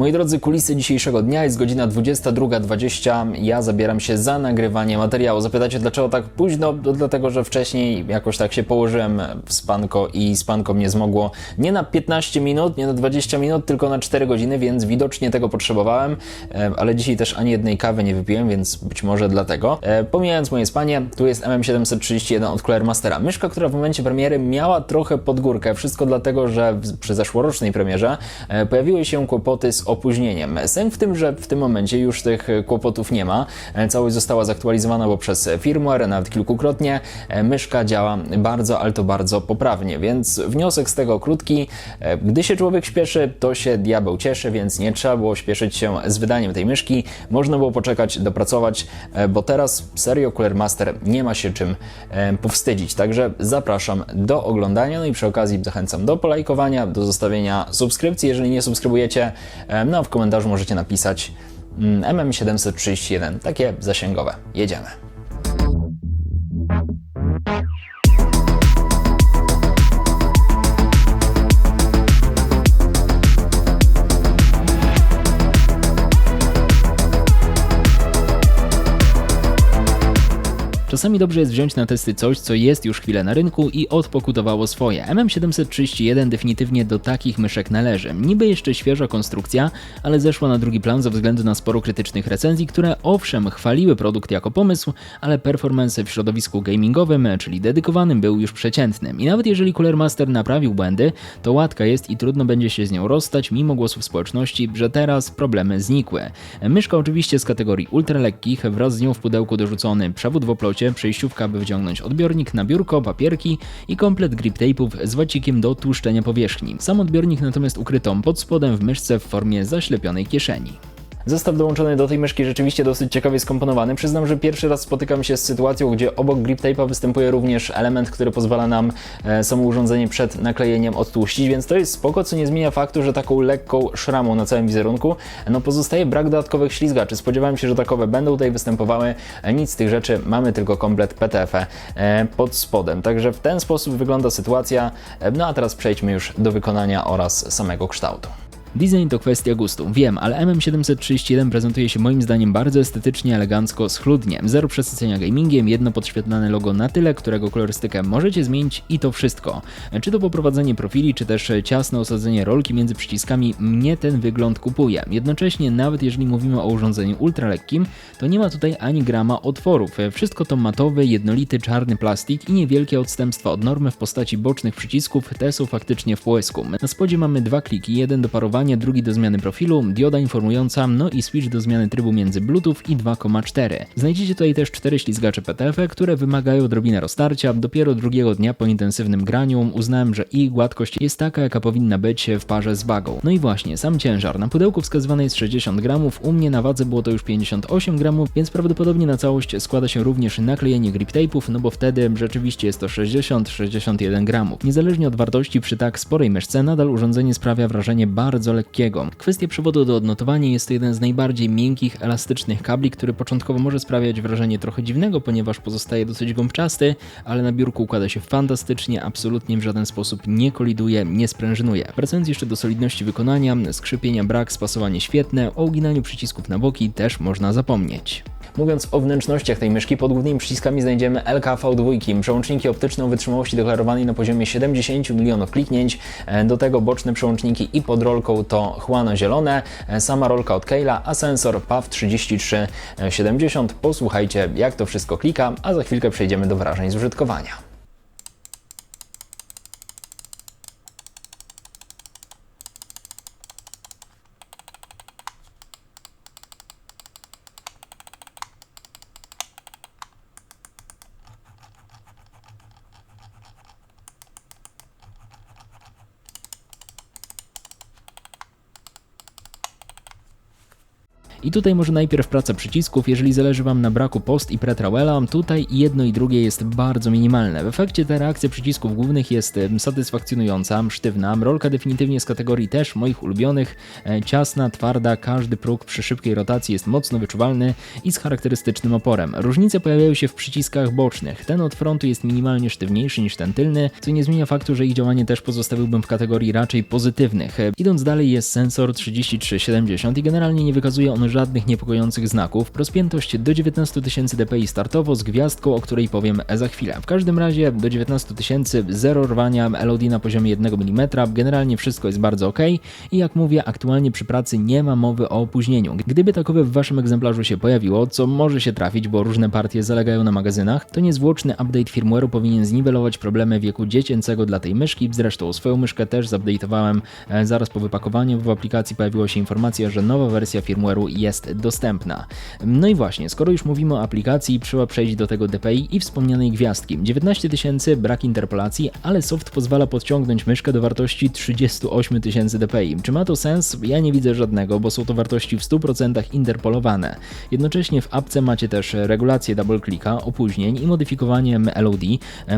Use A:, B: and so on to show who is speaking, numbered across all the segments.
A: Moi drodzy, kulisy dzisiejszego dnia jest godzina 22.20. Ja zabieram się za nagrywanie materiału. Zapytacie, dlaczego tak późno? To dlatego, że wcześniej jakoś tak się położyłem w spanko i spanko mnie zmogło nie na 15 minut, nie na 20 minut, tylko na 4 godziny, więc widocznie tego potrzebowałem. E, Ale dzisiaj też ani jednej kawy nie wypiłem, więc być może dlatego. E, Pomijając moje spanie, tu jest MM731 od Cooler Mastera. Myszka, która w momencie premiery miała trochę podgórkę. Wszystko dlatego, że przy zeszłorocznej premierze e, pojawiły się kłopoty z opóźnieniem. Sęk w tym, że w tym momencie już tych kłopotów nie ma. E, Całość została zaktualizowana poprzez firmware, nawet kilkukrotnie. E, Myszka działa bardzo, ale to bardzo poprawnie, więc wniosek z tego krótki. E, Gdy się człowiek śpieszy, to się diabeł cieszy, więc nie trzeba było śpieszyć się z wydaniem tej myszki. Można było poczekać, dopracować, bo teraz serio Cooler Master nie ma się czym powstydzić. Także zapraszam do oglądania, no i przy okazji zachęcam do polajkowania, do zostawienia subskrypcji, jeżeli nie subskrybujecie. No a w komentarzu możecie napisać mm, MM731, takie zasięgowe. Jedziemy. Czasami dobrze jest wziąć na testy coś, co jest już chwilę na rynku i odpokutowało swoje. MM731 definitywnie do takich myszek należy. Niby jeszcze świeża konstrukcja, ale zeszła na drugi plan ze względu na sporo krytycznych recenzji, które owszem chwaliły produkt jako pomysł, ale performance w środowisku gamingowym, czyli dedykowanym, był już przeciętnym. I nawet jeżeli Cooler Master naprawił błędy, to łatka jest i trudno będzie się z nią rozstać, mimo głosów społeczności, że teraz problemy znikły. Myszka oczywiście z kategorii ultralekkich, wraz z nią w pudełku dorzucony przewód w oplocie, przejściówka, by wciągnąć odbiornik na biurko, papierki i komplet grip tape'ów z wacikiem do tłuszczenia powierzchni. Sam odbiornik natomiast ukryto pod spodem w myszce w formie zaślepionej kieszeni. Zestaw dołączony do tej myszki rzeczywiście dosyć ciekawie skomponowany. Przyznam, że pierwszy raz spotykam się z sytuacją, gdzie obok grip tape'a występuje również element, który pozwala nam e, samo urządzenie przed naklejeniem odtłuścić, więc to jest spoko, co nie zmienia faktu, że taką lekką szramą na całym wizerunku no pozostaje brak dodatkowych ślizgaczy. Spodziewałem się, że takowe będą tutaj występowały. E, Nic z tych rzeczy, mamy tylko komplet PTF e, pod spodem. Także w ten sposób wygląda sytuacja. E, No a teraz przejdźmy już do wykonania oraz samego kształtu. Design to kwestia gustu, wiem, ale MM731 prezentuje się moim zdaniem bardzo estetycznie, elegancko, schludnie. Zero przesycenia gamingiem, jedno podświetlane logo na tyle, którego kolorystykę możecie zmienić i to wszystko. Czy to poprowadzenie profili, czy też ciasne osadzenie rolki między przyciskami, mnie ten wygląd kupuje. Jednocześnie, nawet jeżeli mówimy o urządzeniu ultralekkim, to nie ma tutaj ani grama otworów. Wszystko to matowy, jednolity, czarny plastik i niewielkie odstępstwa od normy w postaci bocznych przycisków, te są faktycznie w połysku. Na spodzie mamy dwa kliki, jeden do parowania, drugi do zmiany profilu, dioda informująca, no i switch do zmiany trybu między Bluetooth i 2,4. Znajdziecie tutaj też cztery ślizgacze PTF, które wymagają odrobinę roztarcia. Dopiero drugiego dnia po intensywnym graniu uznałem, że ich gładkość jest taka, jaka powinna być w parze z wagą. No i właśnie, sam ciężar. Na pudełku wskazywany jest 60 gramów, u mnie na wadze było to już 58 gramów, więc prawdopodobnie na całość składa się również naklejenie grip tape'ów, no bo wtedy rzeczywiście jest to 60-61 gramów. Niezależnie od wartości przy tak sporej myszce, nadal urządzenie sprawia wrażenie bardzo lekkiego. Kwestia przewodu do odnotowania jest to jeden z najbardziej miękkich, elastycznych kabli, który początkowo może sprawiać wrażenie trochę dziwnego, ponieważ pozostaje dosyć gąbczasty, ale na biurku układa się fantastycznie, absolutnie w żaden sposób nie koliduje, nie sprężynuje. Wracając jeszcze do solidności wykonania, skrzypienia brak, spasowanie świetne, o uginaniu przycisków na boki też można zapomnieć. Mówiąc o wnętrznościach tej myszki, pod głównymi przyciskami znajdziemy LKV2, przełączniki optyczne o wytrzymałości deklarowanej na poziomie 70 milionów kliknięć, e, do tego boczne przełączniki i pod rolką to chłano-zielone, e, sama rolka od Keila, a sensor PAV 3370. Posłuchajcie jak to wszystko klika, a za chwilkę przejdziemy do wrażeń z użytkowania. I tutaj może najpierw praca przycisków, jeżeli zależy Wam na braku post i pretrawela, tutaj jedno i drugie jest bardzo minimalne. W efekcie ta reakcja przycisków głównych jest satysfakcjonująca, sztywna, rolka definitywnie z kategorii też moich ulubionych, e, ciasna, twarda, każdy próg przy szybkiej rotacji jest mocno wyczuwalny i z charakterystycznym oporem. Różnice pojawiają się w przyciskach bocznych. Ten od frontu jest minimalnie sztywniejszy niż ten tylny, co nie zmienia faktu, że ich działanie też pozostawiłbym w kategorii raczej pozytywnych. E, Idąc dalej jest sensor 3370 i generalnie nie wykazuje on żadnych niepokojących znaków. Rozpiętość do 19 000 dpi startowo z gwiazdką, o której powiem za chwilę. W każdym razie do 19 000 zero rwania, LOD na poziomie 1 mm, generalnie wszystko jest bardzo ok i jak mówię, aktualnie przy pracy nie ma mowy o opóźnieniu. Gdyby takowe w waszym egzemplarzu się pojawiło, co może się trafić, bo różne partie zalegają na magazynach, to niezwłoczny update firmware'u powinien zniwelować problemy wieku dziecięcego dla tej myszki. Zresztą swoją myszkę też zupdate'owałem e, zaraz po wypakowaniu. W aplikacji pojawiła się informacja, że nowa wersja firmware'u jest dostępna. No i właśnie, skoro już mówimy o aplikacji, trzeba przejść do tego DPI i wspomnianej gwiazdki. 19 tysięcy, brak interpolacji, ale soft pozwala podciągnąć myszkę do wartości 38 tysięcy dpi. Czy ma to sens? Ja nie widzę żadnego, bo są to wartości w 100% interpolowane. Jednocześnie w apce macie też regulację double clicka, opóźnień i modyfikowanie LOD,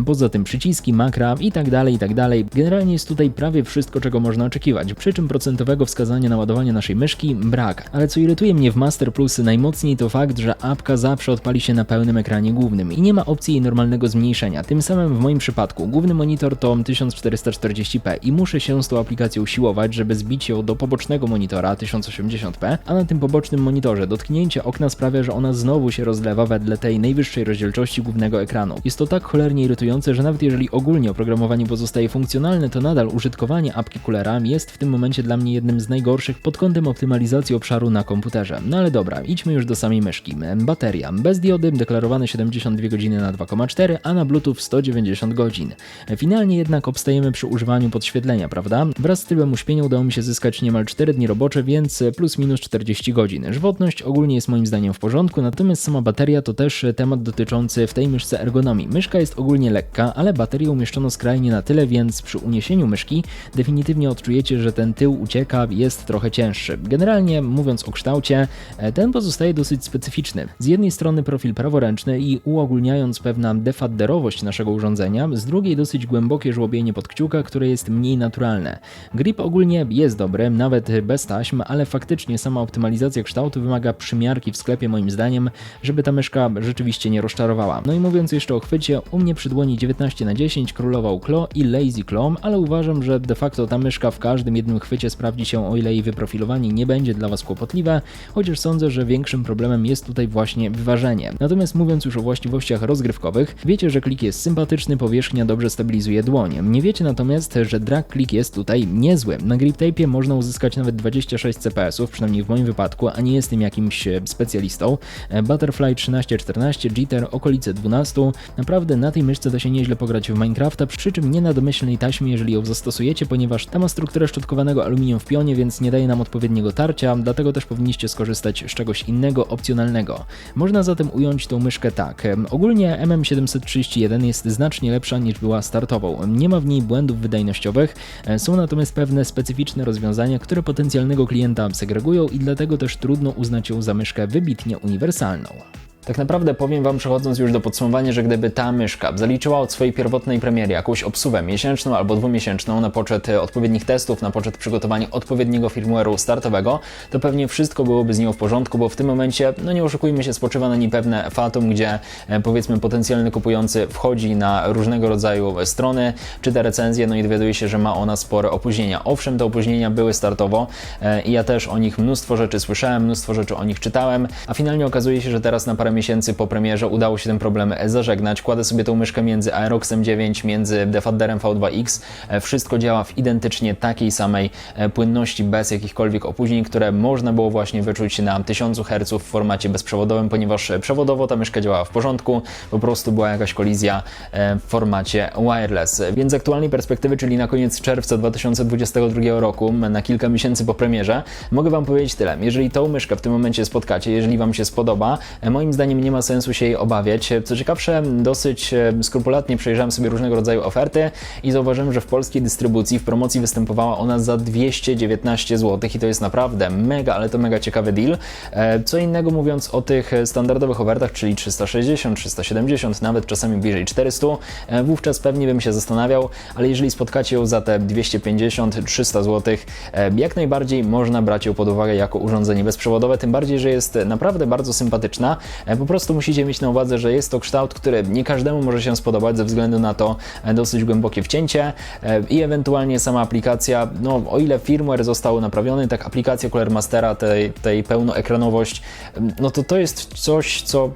A: poza tym przyciski, makra i tak dalej, i tak dalej. Generalnie jest tutaj prawie wszystko, czego można oczekiwać, przy czym procentowego wskazania na ładowanie naszej myszki brak. Ale co irytuje mnie w Master Plus najmocniej to fakt, że apka zawsze odpali się na pełnym ekranie głównym i nie ma opcji jej normalnego zmniejszenia. Tym samym w moim przypadku główny monitor to 1440p i muszę się z tą aplikacją siłować, żeby zbić ją do pobocznego monitora 1080p, a na tym pobocznym monitorze dotknięcie okna sprawia, że ona znowu się rozlewa wedle tej najwyższej rozdzielczości głównego ekranu. Jest to tak cholernie irytujące, że nawet jeżeli ogólnie oprogramowanie pozostaje funkcjonalne, to nadal użytkowanie apki Coolera jest w tym momencie dla mnie jednym z najgorszych pod kątem optymalizacji obszaru na komputerze. No ale dobra, idźmy już do samej myszki. Bateria. Bez diody deklarowane 72 godziny na 2,4, a na Bluetooth 190 godzin. Finalnie jednak obstajemy przy używaniu podświetlenia, prawda? Wraz z trybem uśpienia udało mi się zyskać niemal 4 dni robocze, więc plus minus 40 godzin. Żywotność ogólnie jest moim zdaniem w porządku, natomiast sama bateria to też temat dotyczący w tej myszce ergonomii. Myszka jest ogólnie lekka, ale baterię umieszczono skrajnie na tyle, więc przy uniesieniu myszki definitywnie odczujecie, że ten tył ucieka, jest trochę cięższy. Generalnie mówiąc o kształcie, e, ten pozostaje dosyć specyficzny. Z jednej strony profil praworęczny i uogólniając pewna defadderowość naszego urządzenia, z drugiej dosyć głębokie żłobienie pod kciuka, które jest mniej naturalne. Grip ogólnie jest dobry, nawet bez taśm, ale faktycznie sama optymalizacja kształtu wymaga przymiarki w sklepie moim zdaniem, żeby ta myszka rzeczywiście nie rozczarowała. No i mówiąc jeszcze o chwycie, u mnie przy dłoni 19 na 10 królował Claw i Lazy Claw, ale uważam, że de facto ta myszka w każdym jednym chwycie sprawdzi się, o ile jej wyprofilowanie nie będzie dla Was kłopotliwe, chociaż sądzę, że większym problemem jest tutaj właśnie wyważenie. Natomiast mówiąc już o właściwościach rozgrywkowych, wiecie, że klik jest sympatyczny, powierzchnia dobrze stabilizuje dłoń. Nie wiecie natomiast, że drag click jest tutaj niezły. Na grip tape'ie można uzyskać nawet 26 CPS-ów, przynajmniej w moim wypadku, a nie jestem jakimś e, specjalistą. E, Butterfly 13-14, Jitter okolice 12. Naprawdę na tej myszce da się nieźle pograć w Minecrafta, przy czym nie na domyślnej taśmie, jeżeli ją zastosujecie, ponieważ ta ma strukturę szczotkowanego aluminium w pionie, więc nie daje nam odpowiedniego tarcia, dlatego też powinniście skorzystać z czegoś innego, opcjonalnego. Można zatem ująć tą myszkę tak. Ogólnie MM731 jest znacznie lepsza niż była startową. Nie ma w niej błędów wydajnościowych, są natomiast pewne specyficzne rozwiązania, które potencjalnego klienta segregują i dlatego też trudno uznać ją za myszkę wybitnie uniwersalną. Tak naprawdę powiem Wam, przechodząc już do podsumowania, że gdyby ta myszka zaliczyła od swojej pierwotnej premiery jakąś obsługę miesięczną albo dwumiesięczną na poczet e, odpowiednich testów, na poczet przygotowania odpowiedniego firmware'u startowego, to pewnie wszystko byłoby z nią w porządku, bo w tym momencie, no nie oszukujmy się, spoczywa na niej pewne fatum, gdzie e, powiedzmy potencjalny kupujący wchodzi na różnego rodzaju strony, czyta recenzje, no i dowiaduje się, że ma ona spore opóźnienia. Owszem, te opóźnienia były startowo e, i ja też o nich mnóstwo rzeczy słyszałem, mnóstwo rzeczy o nich czytałem, a finalnie okazuje się, że teraz na parę miesięcy po premierze udało się ten problem zażegnać. Kładę sobie tą myszkę między Aeroxem 9, między Defadderem V2X. E, Wszystko działa w identycznie takiej samej e, płynności, bez jakichkolwiek opóźnień, które można było właśnie wyczuć na 1000 Hz w formacie bezprzewodowym, ponieważ e, przewodowo ta myszka działała w porządku, po prostu była jakaś kolizja w formacie wireless. Więc z aktualnej perspektywy, czyli na koniec czerwca 2022 roku, na kilka miesięcy po premierze, mogę Wam powiedzieć tyle. Jeżeli tą myszkę w tym momencie spotkacie, jeżeli Wam się spodoba, moim zdaniem zdaniem nie ma sensu się jej obawiać. Co ciekawsze, dosyć e, skrupulatnie przejrzałem sobie różnego rodzaju oferty i zauważyłem, że w polskiej dystrybucji w promocji występowała ona za 219 zł i to jest naprawdę mega, ale to mega ciekawy deal. E, Co innego mówiąc o tych standardowych ofertach, czyli 360, 370, nawet czasami bliżej 400, e, wówczas pewnie bym się zastanawiał, ale jeżeli spotkacie ją za te 250-300 zł, jak najbardziej można brać ją pod uwagę jako urządzenie bezprzewodowe, tym bardziej, że jest naprawdę bardzo sympatyczna. E, Po prostu musicie mieć na uwadze, że jest to kształt, który nie każdemu może się spodobać ze względu na to e, dosyć głębokie wcięcie e, i ewentualnie sama aplikacja, no o ile firmware został naprawiony, tak aplikacja Cooler Mastera, tej, tej pełnoekranowość, no to to jest coś, co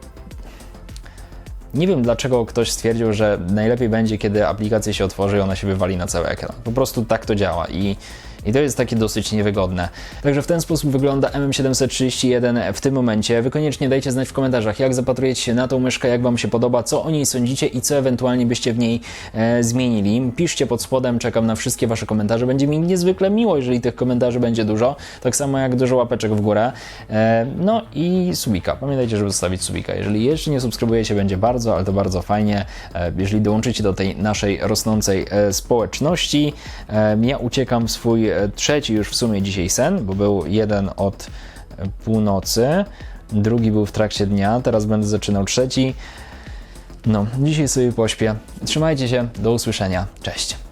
A: nie wiem dlaczego ktoś stwierdził, że najlepiej będzie, kiedy aplikacja się otworzy i ona się wywali na cały ekran. Po prostu tak to działa i, i to jest takie dosyć niewygodne. Także w ten sposób wygląda MM731 w tym momencie. Wy koniecznie dajcie znać w komentarzach, jak zapatrujecie się na tą myszkę, jak Wam się podoba, co o niej sądzicie i co ewentualnie byście w niej e, zmienili. Piszcie pod spodem, czekam na wszystkie Wasze komentarze. Będzie mi niezwykle miło, jeżeli tych komentarzy będzie dużo. Tak samo jak dużo łapeczek w górę. E, no i subika. Pamiętajcie, żeby zostawić subika. Jeżeli jeszcze nie subskrybujecie, będzie bardzo, ale to bardzo fajnie. E, jeżeli dołączycie do tej naszej rosnącej e, społeczności. E, ja uciekam w swój e, trzeci już w sumie dzisiaj sen, bo był jeden od północy, drugi był w trakcie dnia, teraz będę zaczynał trzeci. No, dzisiaj sobie pośpię. Trzymajcie się, do usłyszenia. Cześć.